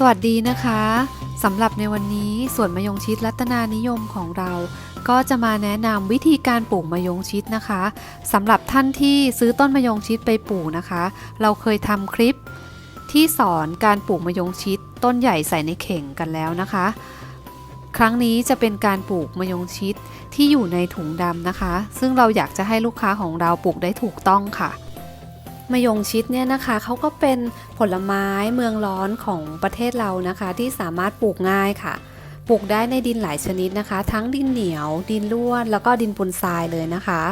สวัสดีนะคะสำหรับในวันนี้สวนมะยงชิดรัตนานิยมของเรา ก็จะมาแนะนำวิธีการปลูกมะยงชิดนะคะสำหรับท่านที่ซื้อต้นมะยงชิดไปปลูกนะคะ เราเคยทำคลิป ที่สอนการปลูกมะยงชิด ต้นใหญ่ใส่ในเข่งกันแล้วนะคะ ครั้งนี้จะเป็นการปลูกมะยงชิดที่อยู่ในถุงดำนะคะ ซึ่งเราอยากจะให้ลูกค้าของเราปลูกได้ถูกต้องค่ะ มะยงชิดเนี่ยนะคะเขาก็เป็นผลไม้เมืองร้อนของประเทศเรานะคะ ที่สามารถปลูกง่ายค่ะ ปลูกได้ในดินหลายชนิดนะคะ ทั้งดินเหนียว ดินร่วน แล้วก็ดินปุนทรายเลยนะคะ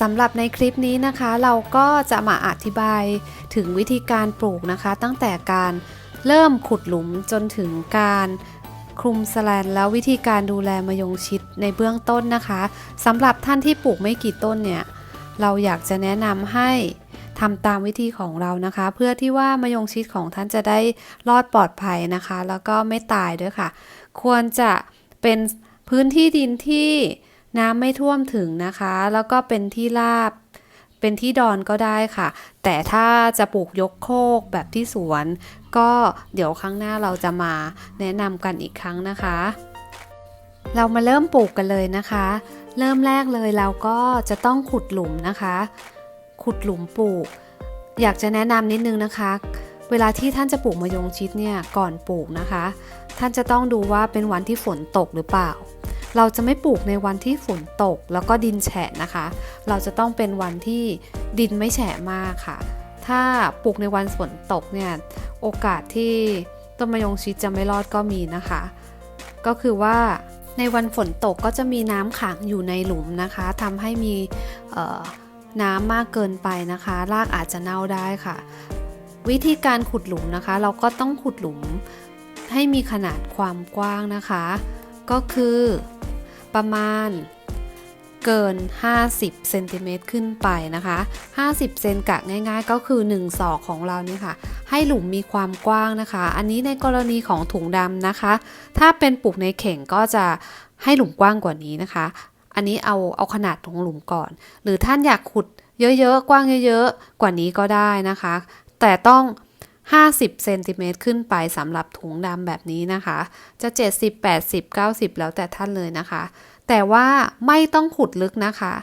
สำหรับในคลิปนี้นะคะเราก็จะมาอธิบายถึงวิธีการปลูกนะคะ ตั้งแต่การเริ่มขุดหลุมจนถึงการคลุมสแลนแล้ววิธีการดูแลมะยงชิดในเบื้องต้นนะคะสำหรับท่านที่ปลูกไม่กี่ต้นเนี่ย เราอยากจะแนะนำให้ทำตามวิธีของเรานะคะ เพื่อที่ว่ามะยงชิดของท่านจะได้รอดปลอดภัยนะคะ แล้วก็ไม่ตายด้วยค่ะ ควรจะเป็นพื้นที่ดินที่น้ำไม่ท่วมถึงนะคะ แล้วก็เป็นที่ราบ เป็นที่ดอนก็ได้ค่ะ แต่ถ้าจะปลูกยกโคกแบบที่สวน ก็เดี๋ยวครั้งหน้าเราจะมาแนะนำกันอีกครั้งนะคะ เรามาเริ่มปลูกกันเลยนะคะ เริ่มแรกเลยเราก็จะต้องขุดหลุมนะคะ ขุดหลุมปลูก อยากจะแนะนำนิดนึงนะคะ เวลาที่ท่านจะปลูกมะยงชิดเนี่ยก่อนปลูกนะคะ ท่านจะต้องดูว่าเป็นวันที่ฝนตกหรือเปล่า เราจะไม่ปลูกในวันที่ฝนตกแล้วก็ดินแฉะนะคะ เราจะต้องเป็นวันที่ดินไม่แฉะมากค่ะ ถ้าปลูกในวันฝนตกเนี่ยโอกาสที่ต้นมะยงชิดจะไม่รอดก็มีนะคะ ก็คือว่า ในวันฝนตกก็จะมีน้ำขังอยู่ในหลุมนะคะทำให้มีน้ำมากเกินไปนะคะ รากอาจจะเน่าได้ค่ะ วิธีการขุดหลุมนะคะ เราก็ต้องขุดหลุมให้มีขนาดความกว้างนะคะ ก็คือประมาณ เกิน 50เซนติเมตรขึ้นไปนะคะ 50 เซนกะง่ายๆ ก็คือ 1 ศอกของเรานี่ค่ะ ให้หลุมมีความกว้างนะคะ อันนี้ในกรณีของถุงดำนะคะ ถ้าเป็นปลูกในเข่งก็จะให้หลุมกว้างกว่านี้นะคะ อันนี้เอาเอาขนาดของหลุมก่อน หรือท่านอยากขุดเยอะๆ กว้างเยอะๆ กว่านี้ก็ได้นะคะ แต่ต้อง 50 เซนติเมตรขึ้นไปสำหรับถุงดำแบบนี้นะคะ จะ 70 80 90 แล้วแต่ท่านเลยนะคะ แต่ว่าไม่ต้องขุดลึกนะคะ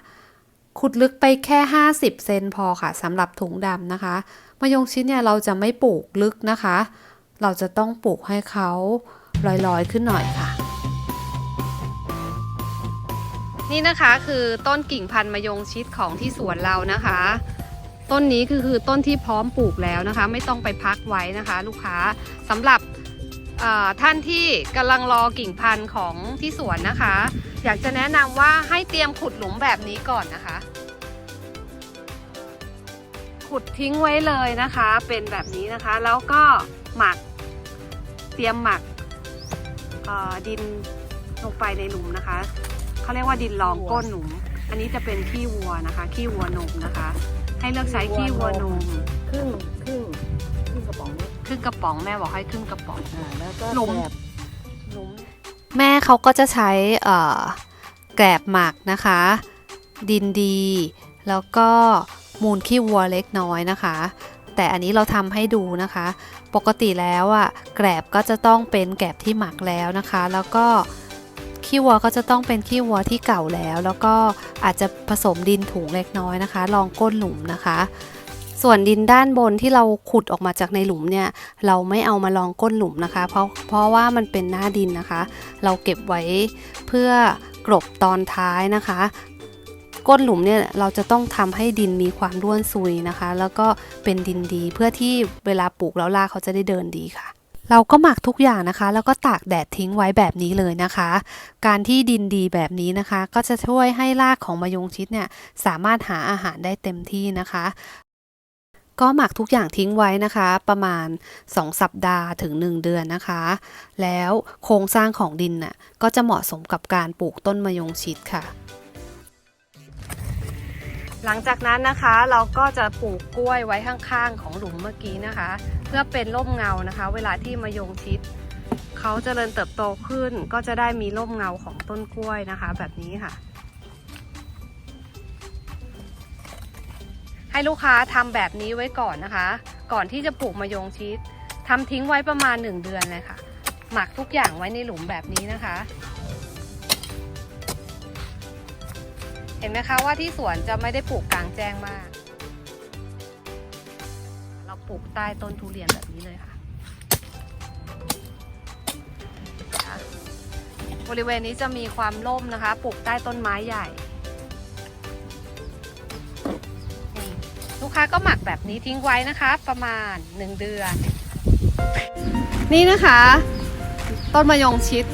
ขุดลึกไปแค่ 50 เซนพอค่ะสำหรับถุงดำนะคะมะยงชิดเนี่ยเราจะไม่ปลูกลึกนะคะ เราจะต้องปลูกให้เขาลอยๆขึ้นหน่อยค่ะ นี่นะคะคือต้นกิ่งพันธุ์มะยงชิดของที่สวนเรานะคะ ต้นนี้คือคือต้นที่พร้อมปลูกแล้วนะคะ ไม่ต้องไปพักไว้นะคะ ลูกค้าสำหรับ ท่านที่กำลังรอกิ่งพันธุ์ของที่สวนนะคะ อยากจะแนะนำว่าให้เตรียมขุดหลุมแบบนี้ก่อนนะคะ ขุดทิ้งไว้เลยนะคะ เป็นแบบนี้นะคะ แล้วก็หมักเตรียมหมักดินลงไปในหลุมนะคะเขาเรียกว่าดินรองก้นหลุม อันนี้จะเป็นขี้วัวนะคะขี้วัวนมนะคะ ให้เลือกใช้ขี้วัวนมครึ่ง รึ่งกระป๋องแม่บอกให้ครึ่งกระป๋อง อ่าแล้วก็หลุม แบบแม่เขาก็จะใช้เอ่อแกลบหมักนะคะ ดินดี แล้วก็มูลขี้วัวเล็กน้อยนะคะ แต่อันนี้เราทำให้ดูนะคะ ปกติแล้วอะ่ะแกลบก็จะต้องเป็นแกลบที่หมักแล้วนะคะ แล้วก็ขี้วัวก็จะต้องเป็นขี้วัวที่เก่าแล้ว แล้วก็อาจจะผสมดินถุงเล็กน้อยนะคะ ลองก้นหลุมนะคะ ส่วนดินด้านบนที่เราขุดออกมาจากในหลุมเนี่ย เราไม่เอามาลองก้นหลุมนะคะ เพราะเพราะว่ามันเป็นหน้าดินนะคะ เราเก็บไว้เพื่อกลบตอนท้ายนะคะ ก้นหลุมเนี่ยเราจะต้องทำให้ดินมีความร่วนซุยนะคะ แล้วก็เป็นดินดีเพื่อที่เวลาปลูกแล้วรากเขาจะได้เดินดีค่ะเราก็หมักทุกอย่างนะคะ แล้วก็ตากแดดทิ้งไว้แบบนี้เลยนะคะ การที่ดินดีแบบนี้นะคะ ก็จะช่วยให้รากของมะยงชิดเนี่ยสามารถหาอาหารได้เต็มที่นะคะ ก็หมักทุกอย่างทิ้งไว้นะคะ ประมาณ 2 สัปดาห์ถึง 1 เดือนนะคะ แล้วโครงสร้างของดินน่ะก็จะเหมาะสมกับการปลูกต้นมะยงชิดค่ะ หลังจากนั้นนะคะเราก็จะปลูกกล้วยไว้ข้างๆ ของหลุมเมื่อกี้นะคะ เพื่อเป็นร่มเงานะคะ เวลาที่มะยงชิดเขาเจริญเติบโตขึ้น ก็จะได้มีร่มเงาของต้นกล้วยนะคะ แบบนี้ค่ะ ให้ลูกค้าทำแบบนี้ไว้ก่อนนะคะ ก่อนที่จะปลูกมะยงชิดทำทิ้งไว้ประมาณ 1 เดือนเลยค่ะ หมักทุกอย่างไว้ในหลุมแบบนี้นะคะ เห็นไหมคะว่าที่สวนจะไม่ได้ปลูกกลางแจ้งมาก เราปลูกใต้ต้นทุเรียนแบบนี้เลยค่ะบริเวณนี้จะมีความร่มนะคะ ปลูกใต้ต้นไม้ใหญ่ กค้าก็หมักแบบนี้ทิ้งไว้นะคะ ประมาณ 1 เดือน นี่นะคะ ต้นมะยงชิด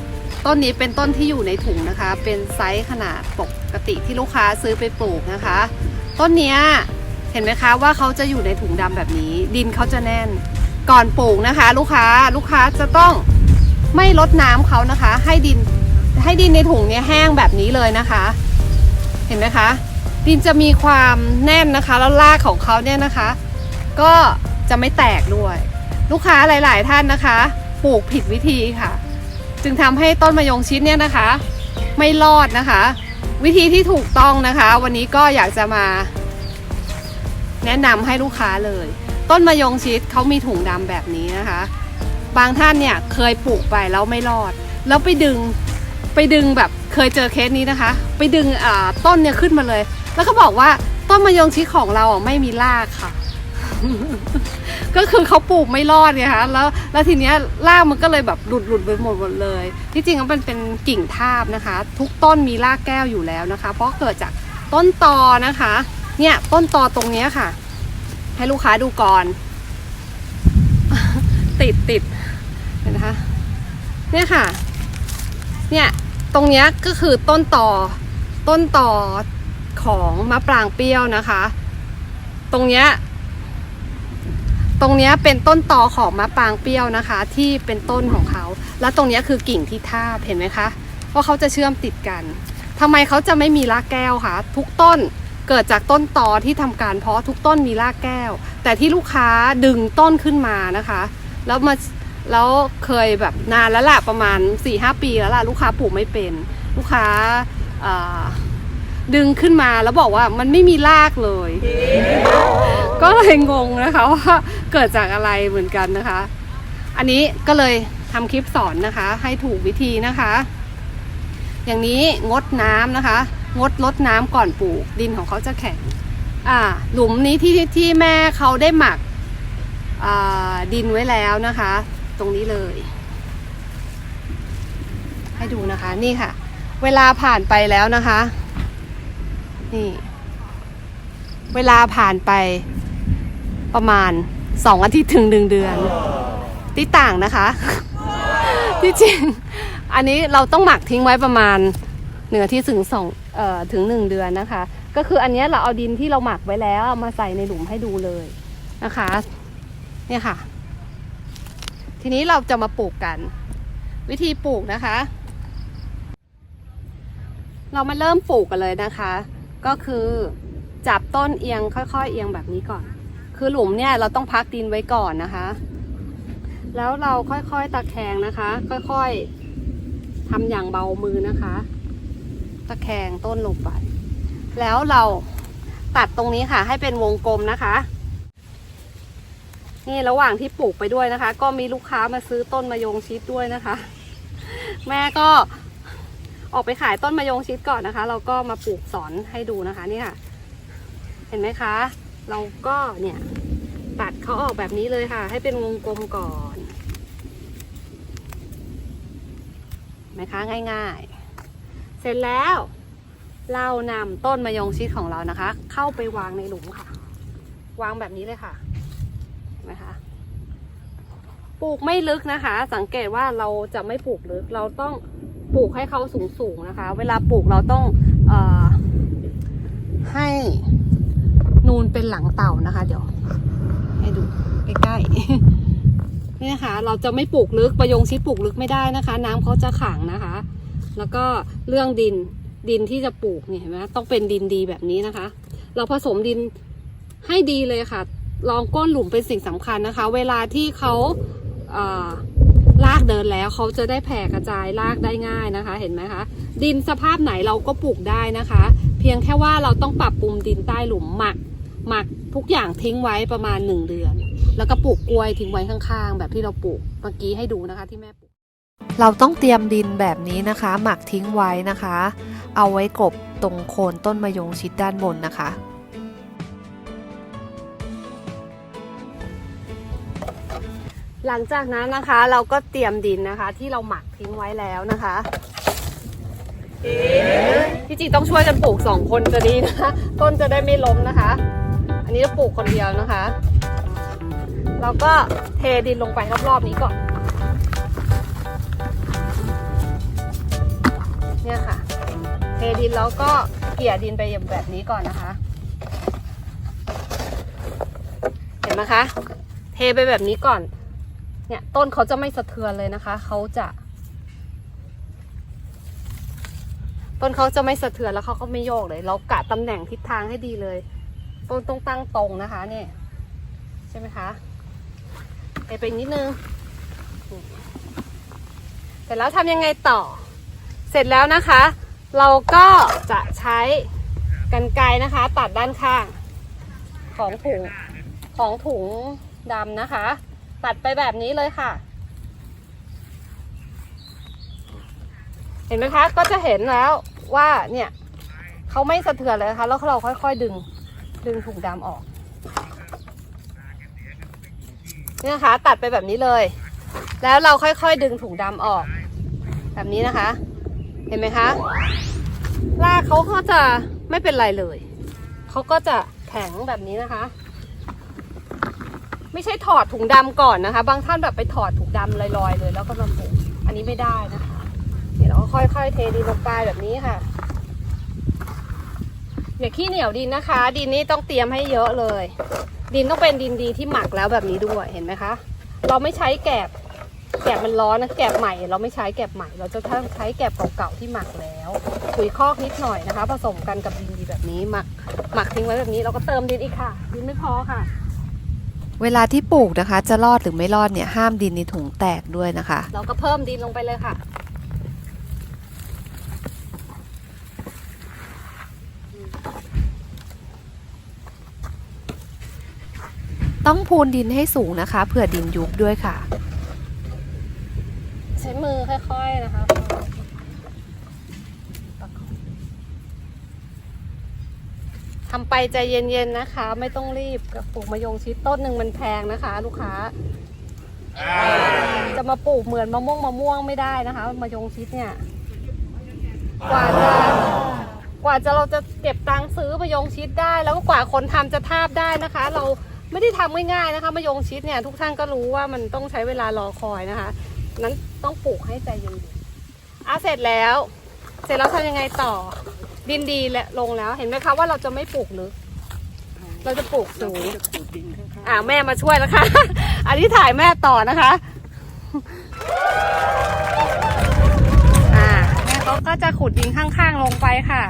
ต้นนี้เป็นต้นที่อยู่ในถุงนะคะ เป็นไซส์ขนาดปกติที่ลูกค้าซื้อไปปลูกนะคะ ต้นเนี้ยเห็นไหมคะว่าเขาจะอยู่ในถุงดำแบบนี้ ดินเขาจะแน่น ก่อนปลูกนะคะ ลูกค้าลูกค้าจะต้องไม่ลดน้ำเขานะคะ ให้ดินให้ดินในถุงเนี้ยแห้งแบบนี้เลยนะคะ เห็นไหมคะ ดินจะมีความแน่นนะคะ แล้วรากของเขาเนี่ยนะคะ ก็จะไม่แตกด้วย ลูกค้าหลาย ๆ ท่านนะคะปลูกผิดวิธีค่ะ จึงทำให้ต้นมะยงชิดเนี่ยนะคะ ไม่รอดนะคะ วิธีที่ถูกต้องนะคะ วันนี้ก็อยากจะมา แนะนำให้ลูกค้าเลย ต้นมะยงชิดเขามีถุงดำแบบนี้นะคะ บางท่านเนี่ยเคยปลูกไปแล้วไม่รอด แล้วไปดึงไปดึงแบบเคยเจอเคสนี้นะคะ ไปดึงอ่าต้นเนี่ยขึ้นมาเลย แล้วเขาบอกว่าต้นมะยงชิดของเราอะไม่มีรากค่ะ ก็คือเขาปลูกไม่รอดไงคะแล้วแล้วทีเนี้ยรากมันก็เลยแบบหลุดหลุดไปหมดหมดเลย ที่จริงมันเป็นกิ่งทาบนะคะ ทุกต้นมีรากแก้วอยู่แล้วนะคะ เพราะเกิดจากต้นตอนะคะ เนี่ยต้นตอตรงเนี้ยค่ะ ให้ลูกค้าดูก่อน ติดติดเห็นนะคะเนี่ยค่ะ เนี่ยตรงเนี้ยก็คือต้นตอต้นตอ ของมะปรางเปรี้ยวนะคะ ตรงเนี้ยตรงเนี้ยเป็นต้นตอของมะปรางเปรี้ยวนะคะ ที่เป็นต้นของเขา แล้วตรงเนี้ยคือกิ่งที่ทาบเห็นไหมคะว่าเขาจะเชื่อมติดกันทำไมเขาจะไม่มีรากแก้วคะทุกต้นเกิดจากต้นตอที่ทำการเพาะทุกต้นมีรากแก้ว แต่ที่ลูกค้าดึงต้นขึ้นมานะคะ แล้วมาแล้วเคยแบบนานแล้วล่ะประมาณ4ีหปีแล้วล่ะลูกค้าปลูกไม่เป็น ลูกค้าอ่อ ดึงขึ้นมาแล้วบอกว่ามันไม่มีรากเลย ก็เลยงงนะคะว่าเกิดจากอะไรเหมือนกันนะคะ อันนี้ก็เลยทำคลิปสอนนะคะ ให้ถูกวิธีนะคะ อย่างนี้งดน้ำนะคะ งดลดน้ำก่อนปลูก ดินของเขาจะแข็งอ่าหลุมนี้ที่ที่แม่เขาได้หมักดินไว้แล้วนะคะ ตรงนี้เลย ให้ดูนะคะนี่ค่ะ เวลาผ่านไปแล้วนะคะ นี่ เวลาผ่านไปประมาณสองอาทิตย์ถึงหนึ่งเดือนที่ต่างนะคะที่จริง อันนี้เราต้องหมักทิ้งไว้ประมาณหนึ่งอาทิตย์ถึงสองเอ่อถึงหนึ่งเดือนนะคะ ก็คืออันเนี้ยเราเอาดินที่เราหมักไว้แล้วเอามาใส่ในหลุมให้ดูเลยนะคะ เนี่ยค่ะ ทีนี้เราจะมาปลูกกัน วิธีปลูกนะคะ เรามาเริ่มปลูกกันเลยนะคะ ก็คือจับต้นเอียงค่อยๆ เอียงแบบนี้ก่อน คือหลุมเนี่ยเราต้องพักดินไว้ก่อนนะคะ แล้วเราค่อยๆตะแคงนะคะ ค่อยๆทำอย่างเบามือนะคะ ตะแคงต้นลงไป แล้วเราตัดตรงนี้ค่ะ ให้เป็นวงกลมนะคะ นี่ระหว่างที่ปลูกไปด้วยนะคะ ก็มีลูกค้ามาซื้อต้นมะยงชิดด้วยนะคะ แม่ก็ ออกไปขายต้นมะยงชิดก่อนนะคะ เราก็มาปลูกสอนให้ดูนะคะนี่ค่ะ เห็นไหมคะ เราก็เนี่ยตัดเขาออกแบบนี้เลยค่ะ ให้เป็นวงกลมก่อนไหมคะง่าย ๆ เสร็จแล้ว เรานำต้นมะยงชิดของเรานะคะ เข้าไปวางในหลุมค่ะ วางแบบนี้เลยค่ะเห็นไหมคะปลูกไม่ลึกนะคะ สังเกตว่าเราจะไม่ปลูกลึก เราต้อง ปลูกให้เขาสูงๆนะคะ เวลาปลูกเราต้องอให้นูนเป็นหลังเต่านะคะ เดี๋ยว ให้ดูใกล้ๆนี่นะคะเราจะไม่ปลูกลึกประยงชิดปลูกลึกไม่ได้นะคะ น้ำเขาจะขังนะคะ แล้วก็เรื่องดินดินที่จะปลูกเนี่ยเห็นไหมต้องเป็นดินดีแบบนี้นะคะ เราผสมดินให้ดีเลยค่ะ ลองก้นหลุมเป็นสิ่งสำคัญนะคะ เวลาที่เขา ลากเดินแล้วเขาจะได้แผ่กระจายลากได้ง่ายนะคะ เห็นไหมคะ ดินสภาพไหนเราก็ปลูกได้นะคะ เพียงแค่ว่าเราต้องปรับปรุงดินใต้หลุมหมักหมักทุกอย่างทิ้งไว้ประมาณ 1 เดือน แล้วก็ปลูกกล้วยทิ้งไว้ข้างๆ แบบที่เราปลูกเมื่อกี้ให้ดูนะคะที่แม่ปลูก เราต้องเตรียมดินแบบนี้นะคะ หมักทิ้งไว้นะคะ เอาไว้กบตรงโคนต้นมะยงชิดด้านบนนะคะ หลังจากนั้นนะคะเราก็เตรียมดินนะคะที่เราหมักทิ้งไว้แล้วนะคะที่จริงต้องช่วยกันปลูกสองคนจะดีนะคะต้นจะได้ไม่ล้มนะคะ อันนี้จะปลูกคนเดียวนะคะ เราก็เทดินลงไปรอบๆนี้ก่อน เนี่ยค่ะ เทดินแล้วก็เกลี่ยดินไปแบบนี้ก่อนนะคะ เห็นไหมคะ เทไปแบบนี้ก่อน เนี่ยต้นเขาจะไม่สะเทือนเลยนะคะ เขาจะ ต้นเขาจะไม่สะเทือนแล้วเขาก็ไม่โยกเลย เรากะตำแหน่งทิศทางให้ดีเลย ต้นต้องตั้งตรงนะคะเนี่ยใช่ไหมคะเทไปนิดนึงเสร็จแล้วทำยังไงต่อ เสร็จแล้วนะคะ เราก็จะใช้กันไกรนะคะ ตัดด้านข้าง ของถุงของถุงดำนะคะ ตัดไปแบบนี้เลยค่ะ เห็นไหมคะ ก็จะเห็นแล้วว่าเนี่ยเขาไม่สะเทือนเลยนะคะแล้วเราค่อยๆดึงดึงถุงดำออกเนี่ยนะคะ ตัดไปแบบนี้เลย แล้วเราค่อยๆดึงถุงดำออก แบบนี้นะคะ เห็นไหมคะรากเขาก็จะไม่เป็นไรเลยเขาก็จะแข็งแบบนี้นะคะ ไม่ใช่ถอดถุงดำก่อนนะคะ บางท่านแบบไปถอดถุงดำลอยๆเลย แล้วก็มาปลูกอันนี้ไม่ได้นะคะเดี๋ยวเราก็ค่อยๆเทดินลงไปแบบนี้ค่ะอย่าขี้เหนียวดินนะคะ ดินนี้ต้องเตรียมให้เยอะเลย ดินต้องเป็นดินดีที่หมักแล้วแบบนี้ด้วยเห็นไหมคะ เราไม่ใช้แกบแกบมันร้อนนะแกบใหม่ เราไม่ใช้แกบใหม่ เราจะใช้แกบเก่าๆที่หมักแล้วปุ๋ยคอกนิดหน่อยนะคะ ผสมกันกับดินดีแบบนี้หมักหมักทิ้งไว้แบบนี้เราก็เติมดินอีกค่ะ ดินไม่พอค่ะ เวลาที่ปลูกนะคะ จะรอดหรือไม่รอดเนี่ยห้ามดินในถุงแตกด้วยนะคะ เราก็เพิ่มดินลงไปเลยค่ะ ต้องพูนดินให้สูงนะคะเผื่อดินยุบด้วยค่ะ ใช้มือค่อยๆนะคะ ทำไปใจเย็นๆนะคะ ไม่ต้องรีบกับปลูกมะยงชิดต้นหนึ่งมันแพงนะคะ ลูกค้า จะมาปลูกเหมือนมะม่วงมะม่วงไม่ได้นะคะมะยงชิดเนี่ย กว่าจะกว่าจะเราจะเก็บตังค์ซื้อมะยงชิดได้ แล้วก็กว่าคนทำจะทาบได้นะคะ เราไม่ได้ทำง่ายๆนะคะมะยงชิดเนี่ยทุกท่านก็รู้ว่ามันต้องใช้เวลารอคอยนะคะ นั้นต้องปลูกให้ใจเย็นๆอะเสร็จแล้ว เสร็จแล้วทำยังไงต่อ ดินดีและลงแล้วเห็นไหมคะว่าเราจะไม่ปลูกลึกเราจะปลูกสูงจะขูดดินข้างอ่าแม่มาช่วยแล้วค่ะ อันนี้ถ่ายแม่ต่อนะคะอ่าแม่เขาก็จะขุดดินข้างๆลงไปค่ะ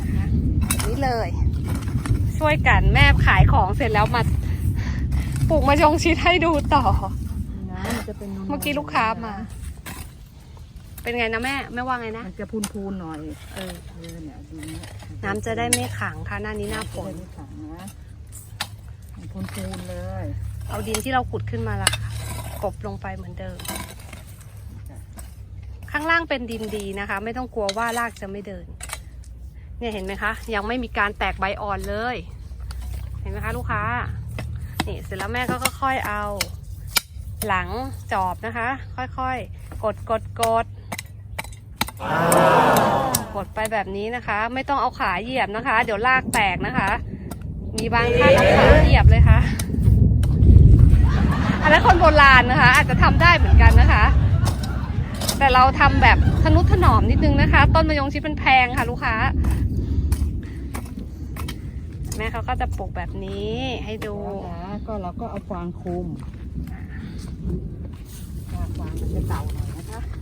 นะคะแบบนี้เลย ช่วยกันแม่ขายของเสร็จแล้วมาปลูกมะยงชิดให้ดูต่อๆน้ำมันจะเป็นนูนๆเมื่อกี้ลูกค้ามา เป็นไงนะแม่แม่ว่าไงนะ มันจะพูนๆหน่อย เออ เออเนี่ยดินเนี่ยน้ำจะได้ไม่ขังค่ะหน้านี้หน้าฝน จะได้ไม่ขังนะมันพูนๆเลยเอาดินที่เราขุดขึ้นมาละค่ะกบลงไปเหมือนเดิม ข้างล่างเป็นดินดีนะคะ ไม่ต้องกลัวว่ารากจะไม่เดิน เนี่ยเห็นไหมคะ ยังไม่มีการแตกใบอ่อนเลย เห็นไหมคะลูกค้า นี่เสร็จแล้วแม่ก็ค่อยๆเอา หลังจอบนะคะ ค่อยๆ กดกดกด กดไปแบบนี้นะคะ ไม่ต้องเอาขาเหยียบนะคะ เดี๋ยวรากแตกนะคะ มีบางท่านเอาขาเหยียบเลยค่ะ อันนั้นคนโบราณนะคะ อาจจะทำได้เหมือนกันนะคะ แต่เราทำแบบทนุถนอมนิดนึงนะคะ ต้นมะยงชิดมันแพงค่ะ ลูกค้า แม่เขาก็จะปลูกแบบนี้ให้ดูแล้วนะก็เราก็เอาฟางคลุมฟางฟางมันจะเก่าหน่อยนะคะ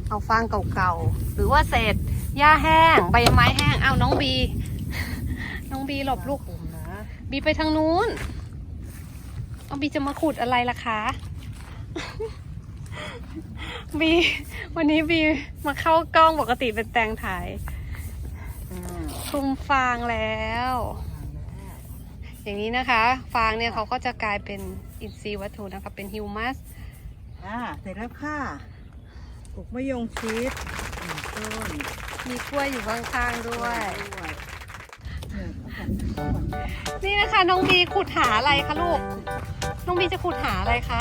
เอาฟางเก่าๆ หรือว่าเศษหญ้าแห้ง ใบไม้แห้ง เอาน้องบี น้องบีหลบลูกคลุมนะบีไปทางนู้น เอาบีจะมาขุดอะไรล่ะคะ บี วันนี้บีมาเข้ากล้องปกติเป็นแตงถ่ายอ่าคลุมฟางแล้วเอย่างนี้นะคะ ฟางเนี่ยเขาก็จะกลายเป็นอินทรีย์วัตถุนะคะ เป็นฮิวมัส อ่า เสร็จแล้วค่ะป ลูกมะยงชิดหนึ่งต้นมีกล้วยอยู่ข้างๆด้วยด้วยเนี่ยเอาก่อนเอาก่อนนี่นะคะน้องบีขุดหาอะไรคะลูก น้องบีจะขุดหาอะไรคะ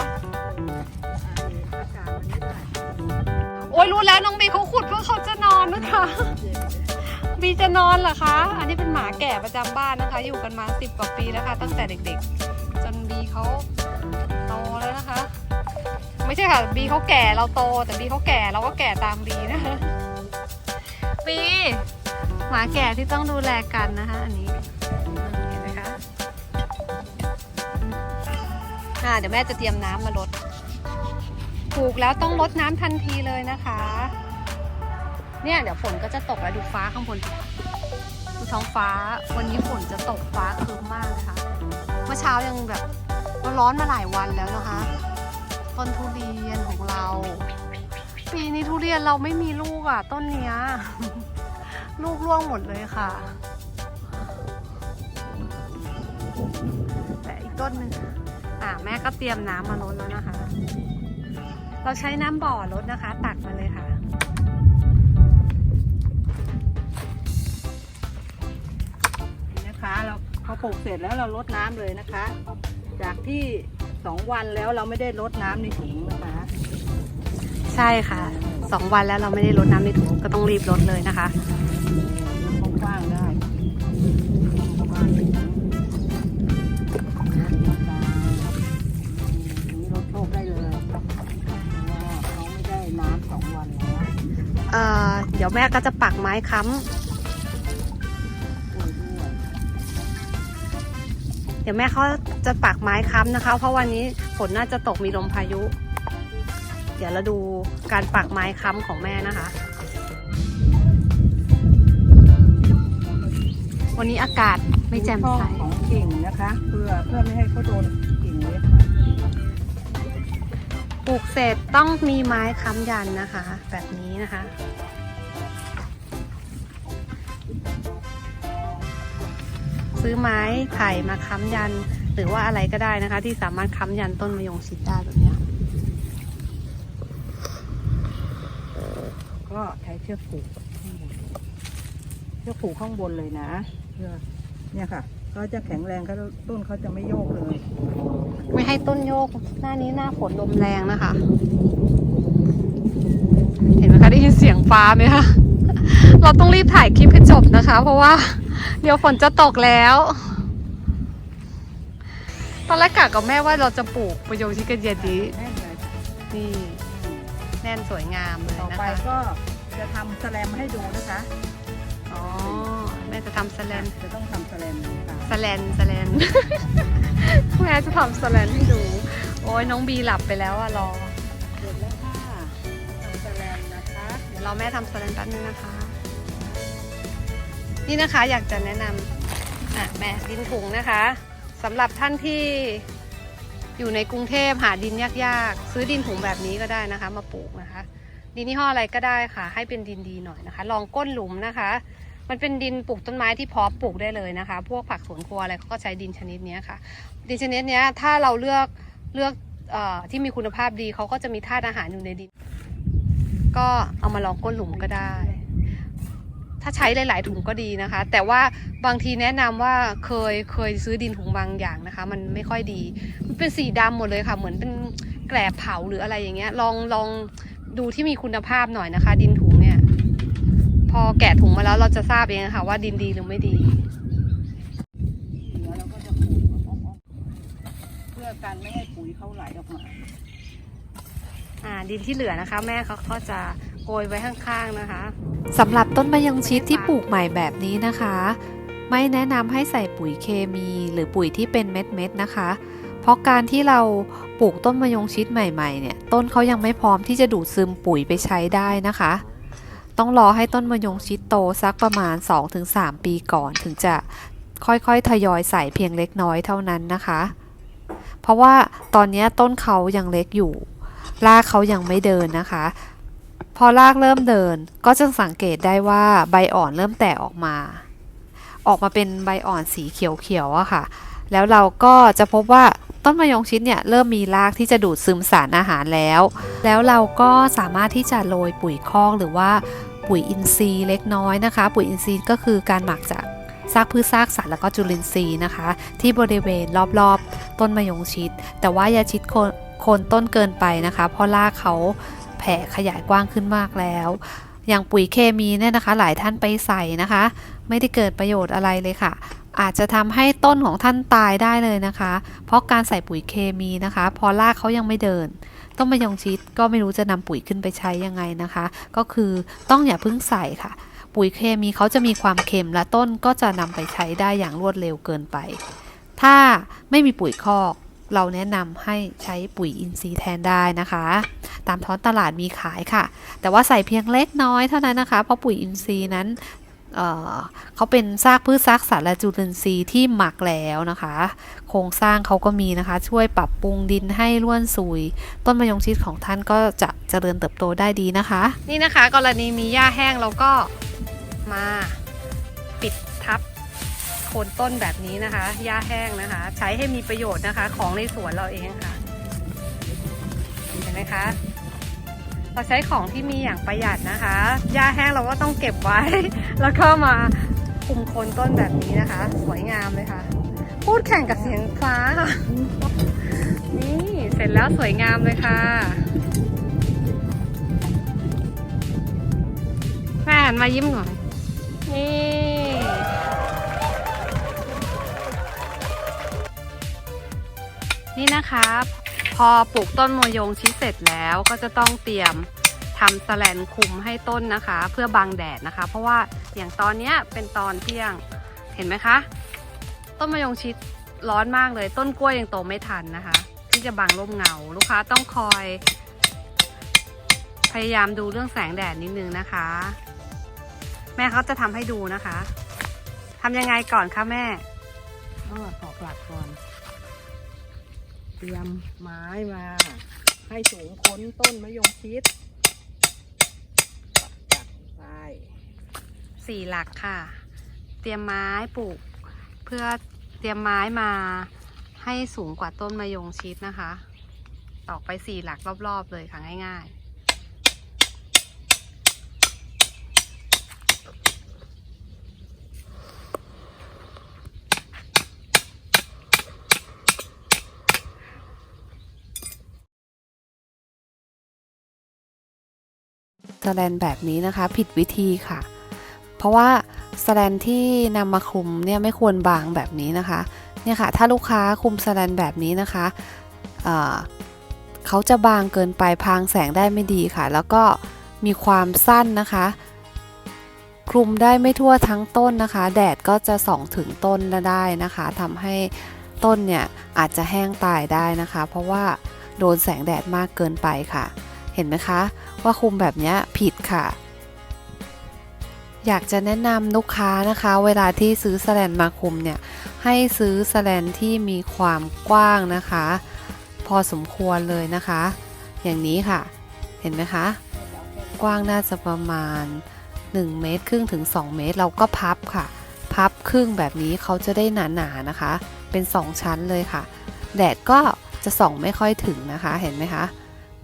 อากาศมันไม่ได้โอ้ยรู้แล้วน้องบีเขาขุดเพื่อเขาจะนอนนะคะ บีจะนอนเหรอคะ อันนี้เป็นหมาแก่ประจำบ้านนะคะ อยู่กันมาสิบกว่าปีแล้วค่ะ ตั้งแต่เด็กๆ จนบีเขาโตแล้วนะคะ ไม่ใช่ค่ะบีเขาแก่เราโต แต่บีเขาแก่เราก็แก่ตามบีนะคะบีหมาแก่ที่ต้องดูแลกันนะคะอันนี้เห็นไหมคะอ่าเดี๋ยวแม่จะเตรียมน้ำมาลดปลูกแล้วต้องลดน้ำทันทีเลยนะคะ เนี่ยเดี๋ยวฝนก็จะตกแล้วดูฟ้าข้างบนดูท้องฟ้าวันนี้ฝนจะตกฟ้าครึ้มมากนะคะเมื่อเช้ายังแบบร้อนมาหลายวันแล้วนะคะ ต้นทุเรียนของเรา ปีนี้ทุเรียนเราไม่มีลูกอะ ต้นเนี้ย ลูกร่วงหมดเลยค่ะ แต่อีกต้นหนึ่งอะแม่ก็เตรียมน้ำมาลดแล้วนะคะ เราใช้น้ำบ่อลดนะคะ ตักมาเลยค่ะนี่นะคะ เราพอปลูกเสร็จแล้วเราลดน้ำเลยนะคะ จากที่ สองวันแล้วเราไม่ได้ลดน้ำในถุงนะคะใช่ค่ะสองวันแล้วเราไม่ได้ลดน้ำในถุงก็ต้องรีบลดเลยนะคะ ลดกว้างๆได้กว้างๆอย่างนี้ลดโชคได้เลยเพราะว่าเขาไม่ได้น้ำสองวันแล้ว เอ่อเดี๋ยวแม่ก็จะปักไม้ค้กล้วยด้วยำเดี๋ยวแม่เขา จะปักไม้ค้ำนะคะ เพราะวันนี้ฝนน่าจะตกมีลมพายุ เดี๋ยวเราดูการปักไม้ค้ำของแม่นะคะ วันนี้อากาศไม่แจ่มข้อใสของกิ่งนะคะ เพื่อเพื่อไม่ให้เขาโดนกิ่งเล็กค่ะปลูกเสร็จต้องมีไม้ค้ำยันนะคะ แบบนี้นะคะซื้อไม้ไผ่มาค้ำยัน หรือว่าอะไรก็ได้นะคะ ที่สามารถค้ำยันต้นมะยงชิดได้แบบนี้ก็ใช้เชือกผูกเชือกผูกข้างบนเลยนะเพื่อเนี่ยค่ะเขาจะแข็งแรงเขาต้นเขาจะไม่โยกเลย ไม่ให้ต้นโยกหน้านี้หน้าฝนลมแรงนะคะ เห็นไหมคะได้ยินเสียงฟ้าไหมคะเราต้องรีบถ่ายคลิปให้จบนะคะ เพราะว่า เดี๋ยวฝนจะตกแล้ว ตอนแรกกะกับแม่ว่าเราจะปลูกมะยงชิดกันเย็นนี้แน่นเลยค่ะนี่แน่นสวยงามเลยต่อนะไปคะก็จะทำแสลมให้ดูนะคะอ๋อแม่จะทำสแลนจะต้องทำแสลมนะคะสแลนสแลน แม่จะทำสแลนให้ดู โอ้ยน้องบีหลับไปแล้วอะรอ เสร็จแล้วค่ะทำแสลมนะคะเดี๋ยวเราแม่ทำสแลนแป๊บนึงนะคะ นี่นะคะอยากจะแนะนำอะแม่ดินถุงนะคะ สำหรับท่านที่อยู่ในกรุงเทพหาดินยากๆ ซื้อดินถุงแบบนี้ก็ได้นะคะ มาปลูกนะคะ ดินยี่ห้ออะไรก็ได้ค่ะ ให้เป็นดินดีหน่อยนะคะ ลองก้นหลุมนะคะ มันเป็นดินปลูกต้นไม้ที่พาะปลูกได้เลยนะคะ พวกผักสวนครัวอะไรเขาก็ใช้ดินชนิดนี้ค่ะ ดินชนิดนี้ถ้าเราเลือกเลือกอที่มีคุณภาพดีเขาก็จะมีธาตุอาหารอยู่ในดิน ก็เอามาลองก้นหลุมก็ได้ ถ้าใช้หลาย ๆ ถุงก็ดีนะคะ แต่ว่าบางทีแนะนำว่าเคยเคยซื้อดินถุงบางอย่างนะคะ มันไม่ค่อยดี มันเป็นสีดำหมดเลยค่ะ เหมือนเป็นแกลบเผาหรืออะไรอย่างเงี้ย ลองลองดูที่มีคุณภาพหน่อยนะคะ ดินถุงเนี่ย พอแกะถุงมาแล้วเราจะทราบเองค่ะ ว่าดินดีหรือไม่ดีแล้วเราก็จะขูดอ้อมๆเพื่อกันไม่ให้ปุ๋ยเขาไหลออกมา อ่าดินที่เหลือนะคะ แม่เขาก็จะ โกยไว้ข้างๆนะคะสำหรับต้นมะยงชิดที่ปลูกใหม่แบบนี้นะคะ ไม่แนะนำให้ใส่ปุ๋ยเคมีหรือปุ๋ยที่เป็นเม็ดๆนะคะ เพราะการที่เราปลูกต้นมะยงชิดใหม่ๆเนี่ยต้นเขายังไม่พร้อมที่จะดูดซึมปุ๋ยไปใช้ได้นะคะ ต้องรอให้ต้นมะยงชิดโตสักประมาณ 2-3 ปีก่อนถึงจะค่อยๆ ทยอยใส่เพียงเล็กน้อยเท่านั้นนะคะ เพราะว่าตอนนี้ต้นเขายังเล็กอยู่รากเขายังไม่เดินนะคะ พอรากเริ่มเดินก็จะสังเกตได้ว่าใบอ่อนเริ่มแตกออกมา ออกมาเป็นใบอ่อนสีเขียวๆอะค่ะ แล้วเราก็จะพบว่าต้นมะยงชิดเนี่ยเริ่มมีรากที่จะดูดซึมสารอาหารแล้ว แล้วเราก็สามารถที่จะโรยปุ๋ยคอกหรือว่าปุ๋ยอินทรีย์เล็กน้อยนะคะ ปุ๋ยอินทรีย์ก็คือการหมักจากซากพืชซากสัตว์แล้วก็จุลินทรีย์นะคะ ที่บริเวณรอบๆ ต้นมะยงชิด แต่ว่าอย่าชิดโคนโคนต้นเกินไปนะคะ เพราะรากเขา แผ่ขยายกว้างขึ้นมากแล้ว อย่างปุ๋ยเคมีเนี่ยนะคะ หลายท่านไปใส่นะคะ ไม่ได้เกิดประโยชน์อะไรเลยค่ะ อาจจะทำให้ต้นของท่านตายได้เลยนะคะ เพราะการใส่ปุ๋ยเคมีนะคะ พอรากเขายังไม่เดิน ต้นมะยงชิดก็ไม่รู้จะนำปุ๋ยขึ้นไปใช้ยังไงนะคะ ก็คือต้องอย่าเพิ่งใส่ค่ะ ปุ๋ยเคมีเขาจะมีความเค็มและต้นก็จะนำไปใช้ได้อย่างรวดเร็วเกินไป ถ้าไม่มีปุ๋ยคอก เราแนะนำให้ใช้ปุ๋ยอินทรีย์แทนได้นะคะ ตามท้องตลาดมีขายค่ะ แต่ว่าใส่เพียงเล็กน้อยเท่านั้นนะคะ เพราะปุ๋ยอินทรีย์นั้นเเขาเป็นซากพืชซากสัตว์และจุลินทรีย์ที่หมักแล้วนะคะ โครงสร้างเขาก็มีนะคะ ช่วยปรับปรุงดินให้ร่วนซุย ต้นมะยงชิดของท่านก็จะเจริญเติบโตได้ดีนะคะ นี่นะคะ กรณีมีหญ้าแห้งเราก็มาปิด โคนต้นแบบนี้นะคะ หญ้าแห้งนะคะ ใช้ให้มีประโยชน์นะคะ ของในสวนเราเองค่ะ เห็นไหมคะ เราใช้ของที่มีอย่างประหยัดนะคะ หญ้าแห้งเราก็ต้องเก็บไว้ แล้วก็มาคุมโคนต้นแบบนี้นะคะ สวยงามเลยค่ะ พูดแข่งกับเสียงฟ้าค่ะ นี่เสร็จแล้วสวยงามเลยค่ะแม่หันมายิ้มหน่อย นี่ นี่นะคะ พอปลูกต้นมะยงชิดเสร็จแล้วก็จะต้องเตรียมทำแสแลนคุมให้ต้นนะคะ เพื่อบังแดดนะคะ เพราะว่าอย่างตอนนี้เป็นตอนเที่ยงเห็นไหมคะ ต้นมะยงชิดร้อนมากเลยต้นกล้วยยังโตไม่ทันนะคะ ที่จะบังร่มเงาลูกค้าต้องคอย พยายามดูเรื่องแสงแดดนิดนึงนะคะ แม่เขาจะทำให้ดูนะคะทำยังไงก่อนคะแม่ต้องตอกหลักก่อน เตรียมไม้มา ให้สูงพ้นต้นมะยงชิดจัดไปสี่หลักค่ะ เตรียมไม้ปลูก เพื่อเตรียมไม้มาให้สูงกว่าต้นมะยงชิดนะคะ ตอกไปสี่หลักรอบๆเลยค่ะง่าย ๆ แลนแบบนี้นะคะ ผิดวิธีค่ะ เพราะว่าสแลนที่นำมาคลุมเนี่ยไม่ควรบางแบบนี้นะคะเนี่ยค่ะถ้าลูกค้าคลุมสแลนแบบนี้นะคะเเขาจะบางเกินไปพรางแสงได้ไม่ดีค่ะ แล้วก็มีความสั้นนะคะคลุมได้ไม่ทั่วทั้งต้นนะคะ แดดก็จะส่องถึงต้นได้นะคะทำให้ต้นเนี่ยอาจจะแห้งตายได้นะคะ เพราะว่าโดนแสงแดดมากเกินไปค่ะ เห็นไหมคะ ว่าคุมแบบนี้ผิดค่ะ อยากจะแนะนำลูกค้านะคะ เวลาที่ซื้อสแลนมาคุมเนี่ย ให้ซื้อสแลนที่มีความกว้างนะคะ พอสมควรเลยนะคะ อย่างนี้ค่ะ เห็นไหมคะ กว้างน่าจะประมาณ 1 เมตรครึ่งถึง 2 เมตร เราก็พับค่ะ พับครึ่งแบบนี้เขาจะได้หนาๆนะคะ เป็น 2 ชั้นเลยค่ะ แดดก็จะส่องไม่ค่อยถึงนะคะ เห็นไหมคะ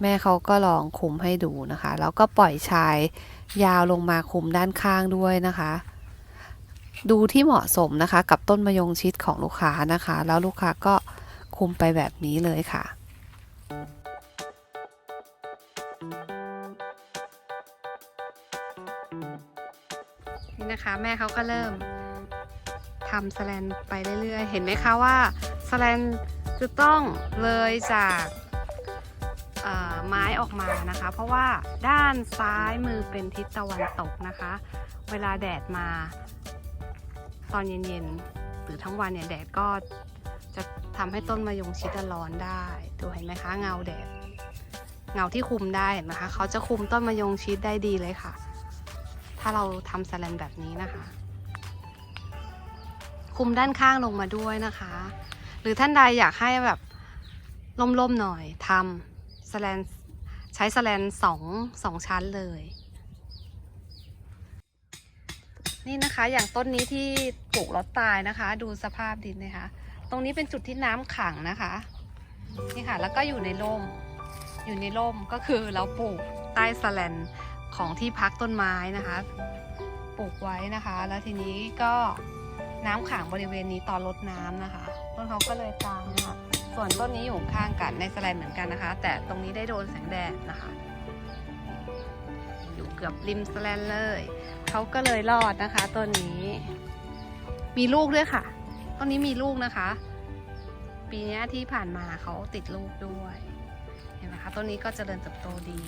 แม่เขาก็ลองคุมให้ดูนะคะ แล้วก็ปล่อยชายยาวลงมาคุมด้านข้างด้วยนะคะ ดูที่เหมาะสมนะคะ กับต้นมะยงชิดของลูกค้านะคะ แล้วลูกค้าก็คุมไปแบบนี้เลยค่ะนี่นะคะแม่เขาก็เริ่มทำสแลนไปเรื่อยๆ เห็นไหมคะว่าสแลนจะต้องเลยจาก ไม้ออกมานะคะ เพราะว่าด้านซ้ายมือเป็นทิศตะวันตกนะคะ เวลาแดดมา ตอนเย็นๆหรือทั้งวันเนี่ยแดดก็จะทำให้ต้นมะยงชิดร้อนได้ดูเห็นไหมคะเงาแดด เงาที่คุมได้เห็นไหมคะเขาจะคุมต้นมะยงชิดได้ดีเลยค่ะ ถ้าเราทำสแลนแบบนี้นะคะ คุมด้านข้างลงมาด้วยนะคะ หรือท่านใดอยากให้แบบล่มๆหน่อยทำ สแลนใช้สแลนสองสองชั้นเลย นี่นะคะอย่างต้นนี้ที่ปลูกแล้วตายนะคะ ดูสภาพดินนะคะ ตรงนี้เป็นจุดที่น้ำขังนะคะนี่ค่ะแล้วก็อยู่ในร่มอยู่ในร่มก็คือเราปลูกใต้สแลนของที่พักต้นไม้นะคะ ปลูกไว้นะคะ แล้วทีนี้ก็น้ำขังบริเวณนี้ตอนรดน้ำนะคะ ต้นเขาก็เลยกลางนะคะ ส่วนต้นนี้อยู่ข้างกันในสแลนเหมือนกันนะคะ แต่ตรงนี้ได้โดนแสงแดดนะคะ อยู่เกือบริมสแลนเลย เขาก็เลยรอดนะคะต้นนี้ มีลูกด้วยค่ะ ต้นนี้มีลูกนะคะ ปีนี้ที่ผ่านมาเขาติดลูกด้วย เห็นไหมคะต้นนี้ก็เจริญเติบโตดี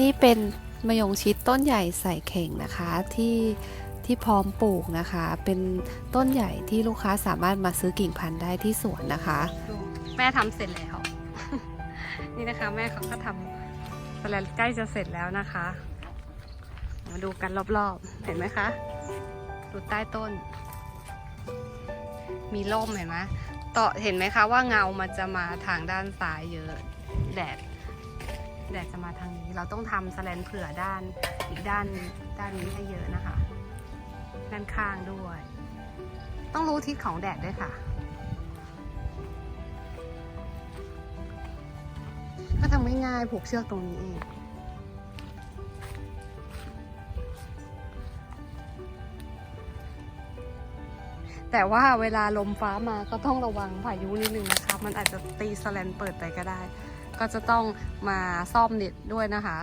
นี่เป็นมะยงชิดต้นใหญ่ใส่เข่งนะคะที่ ที่พร้อมปลูกนะคะ เป็นต้นใหญ่ที่ลูกค้าสามารถมาซื้อกิ่งพันธุ์ได้ที่สวนนะคะ แม่ทำเสร็จแล้ว นี่นะคะ แม่เขาก็ทำสแลนใกล้จะเสร็จแล้วนะคะ มาดูกันรอบๆ เห็นไหมคะดูใต้ต้น มีร่มเห็นไหมต่อเห็นไหมคะว่าเงามันจะมาทางด้านซ้ายเยอะแดดแดดจะมาทางนี้ เราต้องทำสแลนเผื่อด้านอีกด้านด้านนี้ให้เยอะนะคะ ด้านข้างด้วย ต้องรู้ทิศของแดดด้วยค่ะ ก็ทำง่ายๆผูกเชือกตรงนี้เองแต่ว่าเวลาลมฟ้ามาก็ต้องระวังพายุนิดนึงนะคะ มันอาจจะตีสแลนเปิดไปก็ได้ ก็จะต้องมาซ่อมเน็ตด้วยนะคะ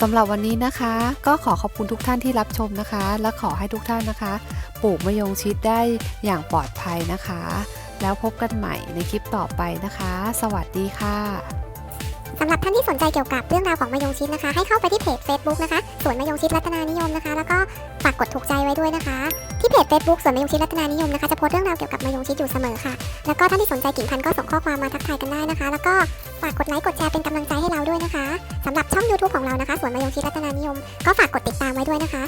สำหรับวันนี้นะคะ ก็ขอขอบคุณทุกท่านที่รับชมนะคะ และขอให้ทุกท่านนะคะ ปลูกมะยงชิดได้อย่างปลอดภัยนะคะ แล้วพบกันใหม่ในคลิปต่อไปนะคะ สวัสดีค่ะ สำหรับท่านที่สนใจเกี่ยวกับเรื่องราวของมะยงชิดนะคะ ให้เข้าไปที่เพจ Facebook นะคะสวนมะยงชิดรัตนานิยมนะคะ แล้วก็ฝากกดถูกใจไว้ด้วยนะคะ ที่เพจ Facebook สวนมะยงชิดรัตนานิยมนะคะจะโพสต์เรื่องราวเกี่ยวกับมะยงชิดอยู่เสมอค่ะ แล้วก็ท่านที่สนใจกิ่งพันธุ์ก็ส่งข้อความมาทักทายกันได้นะคะ แล้วก็ฝากกดไลค์กดแชร์เป็นกำลังใจให้เราด้วยนะคะสำหรับช่อง YouTube ของเรานะคะสวนมะยงชิดรัตนานิยม ก็ฝากกดติดตามไว้ด้วยนะคะ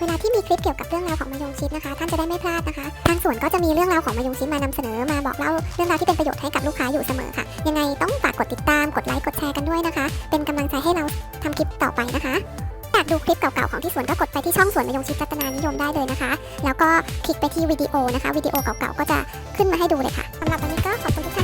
เวลาที่มีคลิปเกี่ยวกับเรื่องราวของมะยงชิดนะคะ ท่านจะได้ไม่พลาดนะคะ ทางสวนก็จะมีเรื่องราวของมะยงชิดมานำเสนอมาบอกเล่าเรื่องราวที่เป็นประโยชน์ให้กับลูกค้าอยู่เสมอค่ะ ยังไงต้องฝากกดติดตามกดไลค์กดแชร์กันด้วยนะคะ เป็นกำลังใจให้เราทำคลิปต่อไปนะคะอยากดูคลิปเก่าๆของที่สวนก็กดไปที่ช่องสวนมะยงชิดรัตนานิยมได้เลยนะคะ แล้วก็คลิกไปที่วิดีโอนะคะวิดีโอเก่าๆก็จะขึ้นมาให้ดูเลยค่ะสำหรับวันนี้ก็ขอบคุณทุกท่าน